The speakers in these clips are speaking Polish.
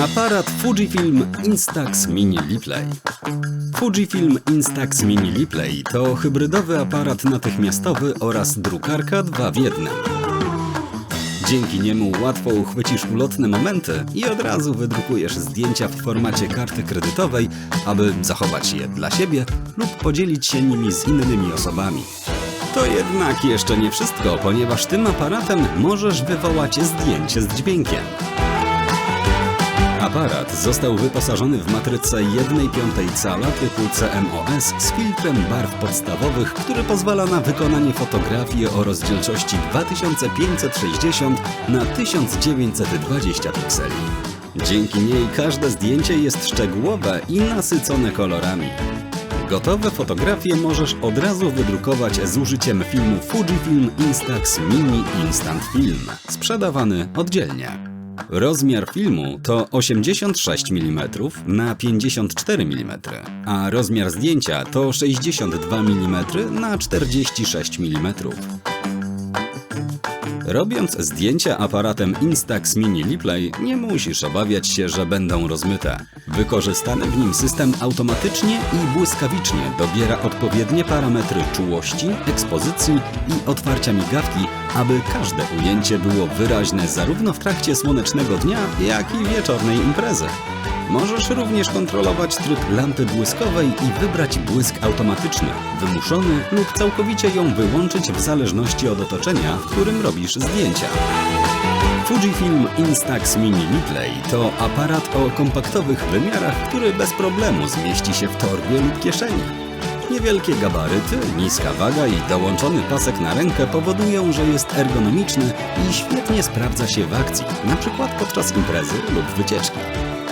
Aparat Fujifilm Instax Mini Replay. Fujifilm Instax Mini Replay to hybrydowy aparat natychmiastowy oraz drukarka dwa w jednym. Dzięki niemu łatwo uchwycisz ulotne momenty i od razu wydrukujesz zdjęcia w formacie karty kredytowej, aby zachować je dla siebie lub podzielić się nimi z innymi osobami. To jednak jeszcze nie wszystko, ponieważ tym aparatem możesz wywołać zdjęcie z dźwiękiem. Aparat został wyposażony w matrycę 1,5 cala typu CMOS z filtrem barw podstawowych, który pozwala na wykonanie fotografii o rozdzielczości 2560 na 1920 pikseli. Dzięki niej każde zdjęcie jest szczegółowe i nasycone kolorami. Gotowe fotografie możesz od razu wydrukować z użyciem filmu Fujifilm Instax Mini Instant Film, sprzedawany oddzielnie. Rozmiar filmu to 86 mm na 54 mm, a rozmiar zdjęcia to 62 mm na 46 mm. Robiąc zdjęcia aparatem Instax Mini Replay nie musisz obawiać się, że będą rozmyte. Wykorzystany w nim system automatycznie i błyskawicznie dobiera odpowiednie parametry czułości, ekspozycji i otwarcia migawki, aby każde ujęcie było wyraźne zarówno w trakcie słonecznego dnia, jak i wieczornej imprezy. Możesz również kontrolować tryb lampy błyskowej i wybrać błysk automatyczny, wymuszony lub całkowicie ją wyłączyć w zależności od otoczenia, w którym robisz zdjęcia. Fujifilm Instax Mini Replay to aparat o kompaktowych wymiarach, który bez problemu zmieści się w torbie lub kieszeni. Niewielkie gabaryty, niska waga i dołączony pasek na rękę powodują, że jest ergonomiczny i świetnie sprawdza się w akcji, np. podczas imprezy lub wycieczki.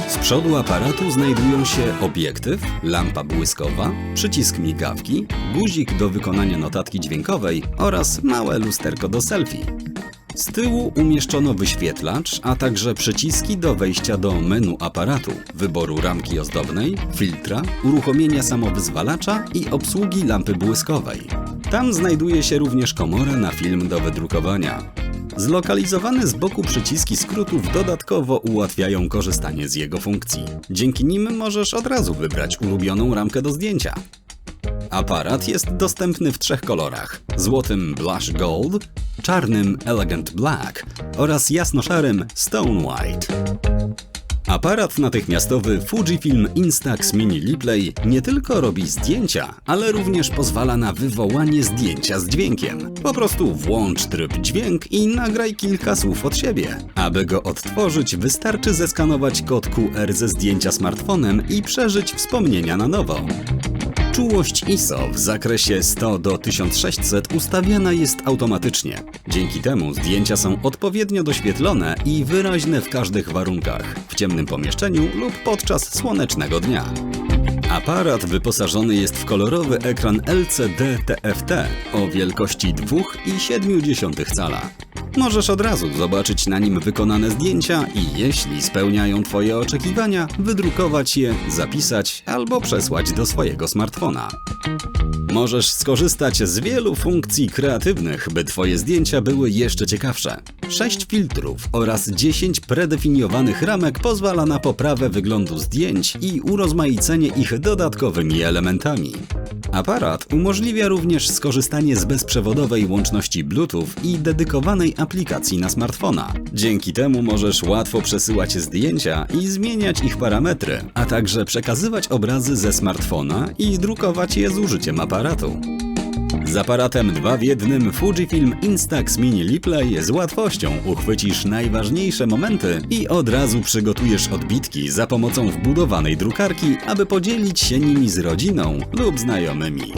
Z przodu aparatu znajdują się obiektyw, lampa błyskowa, przycisk migawki, guzik do wykonania notatki dźwiękowej oraz małe lusterko do selfie. Z tyłu umieszczono wyświetlacz, a także przyciski do wejścia do menu aparatu, wyboru ramki ozdobnej, filtra, uruchomienia samowyzwalacza i obsługi lampy błyskowej. Tam znajduje się również komora na film do wydrukowania. Zlokalizowane z boku przyciski skrótów dodatkowo ułatwiają korzystanie z jego funkcji. Dzięki nim możesz od razu wybrać ulubioną ramkę do zdjęcia. Aparat jest dostępny w trzech kolorach: złotym Blush Gold, czarnym Elegant Black oraz jasnoszarym Stone White. Aparat natychmiastowy Fujifilm Instax Mini Replay nie tylko robi zdjęcia, ale również pozwala na wywołanie zdjęcia z dźwiękiem. Po prostu włącz tryb dźwięk i nagraj kilka słów od siebie. Aby go odtworzyć, wystarczy zeskanować kod QR ze zdjęcia smartfonem i przeżyć wspomnienia na nowo. Czułość ISO w zakresie 100 do 1600 ustawiana jest automatycznie. Dzięki temu zdjęcia są odpowiednio doświetlone i wyraźne w każdych warunkach, w ciemnym pomieszczeniu lub podczas słonecznego dnia. Aparat wyposażony jest w kolorowy ekran LCD TFT o wielkości 2,7 cala. Możesz od razu zobaczyć na nim wykonane zdjęcia i jeśli spełniają Twoje oczekiwania, wydrukować je, zapisać albo przesłać do swojego smartfona. Możesz skorzystać z wielu funkcji kreatywnych, by Twoje zdjęcia były jeszcze ciekawsze. 6 filtrów oraz 10 predefiniowanych ramek pozwala na poprawę wyglądu zdjęć i urozmaicenie ich dodatkowymi elementami. Aparat umożliwia również skorzystanie z bezprzewodowej łączności Bluetooth i dedykowanej aplikacji na smartfona. Dzięki temu możesz łatwo przesyłać zdjęcia i zmieniać ich parametry, a także przekazywać obrazy ze smartfona i drukować je z użyciem aparatu. Z aparatem 2 w 1 Fujifilm Instax Mini Replay z łatwością uchwycisz najważniejsze momenty i od razu przygotujesz odbitki za pomocą wbudowanej drukarki, aby podzielić się nimi z rodziną lub znajomymi.